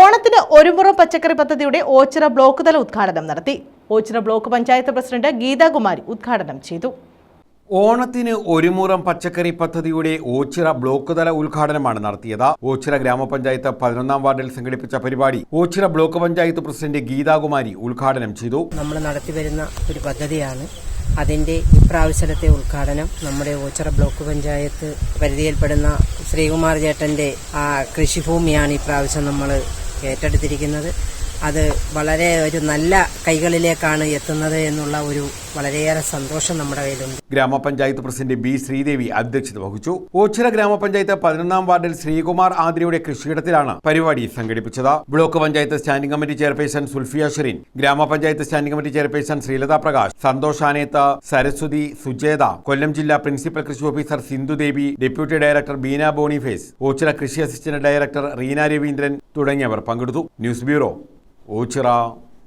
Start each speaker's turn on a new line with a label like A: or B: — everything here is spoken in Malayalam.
A: ഓണത്തിന് ഒരുമുറം പച്ചക്കറി പദ്ധതിയുടെ ഓച്ചിറ ബ്ലോക്ക് തല ഉദ്ഘാടനം നടത്തി. ഓച്ചിറ ബ്ലോക്ക് പഞ്ചായത്ത് പ്രസിഡന്റ് ഗീതാകുമാരി ഉദ്ഘാടനം ചെയ്തു.
B: ഓണത്തിന് ഒരുമുറം പച്ചക്കറി പദ്ധതിയുടെ ഓച്ചിറ ബ്ലോക്ക് തല ഉദ്ഘാടനമാണ് നടത്തിയത്. ഓച്ചിറ ഗ്രാമപഞ്ചായത്ത് പതിനൊന്നാം വാർഡിൽ സംഘടിപ്പിച്ച പരിപാടി ഓച്ചിറ ബ്ലോക്ക് പഞ്ചായത്ത് പ്രസിഡന്റ് ഗീതാകുമാരി ഉദ്ഘാടനം ചെയ്തു.
C: നമ്മൾ നടത്തിവരുന്ന ഒരു പദ്ധതിയാണ്. അതിന്റെ ഇപ്രാവശ്യത്തെ ഉദ്ഘാടനം നമ്മുടെ ഓച്ചിറ ബ്ലോക്ക് പഞ്ചായത്ത് പരിധിയിൽപ്പെടുന്ന ശ്രീകുമാർ ചേട്ടന്റെ ആ കൃഷിഭൂമിയാണ് ഇപ്രാവശ്യം നമ്മൾ ഏറ്റെടുത്തിരിക്കുന്നത് അത് വളരെ ഒരു നല്ല കൈകളിലേക്കാണ് എത്തുന്നത് എന്നുള്ള ഒരു വളരെയേറെ സന്തോഷം നമ്മുടെ കയ്യിലുണ്ട്.
B: ഗ്രാമപഞ്ചായത്ത് പ്രസിഡന്റ് ബി ശ്രീദേവി അധ്യക്ഷത വഹിച്ചു. ഓച്ചിറ ഗ്രാമപഞ്ചായത്ത് പതിനൊന്നാം വാർഡിൽ ശ്രീകുമാർ ആതിരയുടെ കൃഷിയിടത്തിലാണ് പരിപാടി സംഘടിപ്പിച്ചത്. Block panchayat standing committee chairperson Sulfiya Sherin ഗ്രാമപഞ്ചായത്ത് standing committee chairperson Sreelatha Prakash Santhosh Aneth Saraswathi Sujetha Kollam ജില്ലാ പ്രിൻസിപ്പൽ കൃഷി officer Sindhudevi deputy director Beena Boniface Ochira കൃഷി അസിസ്റ്റന്റ് ഡയറക്ടർ റീന രവീന്ദ്രൻ തുടങ്ങിയവർ പങ്കെടുത്തു. News bureau Ochira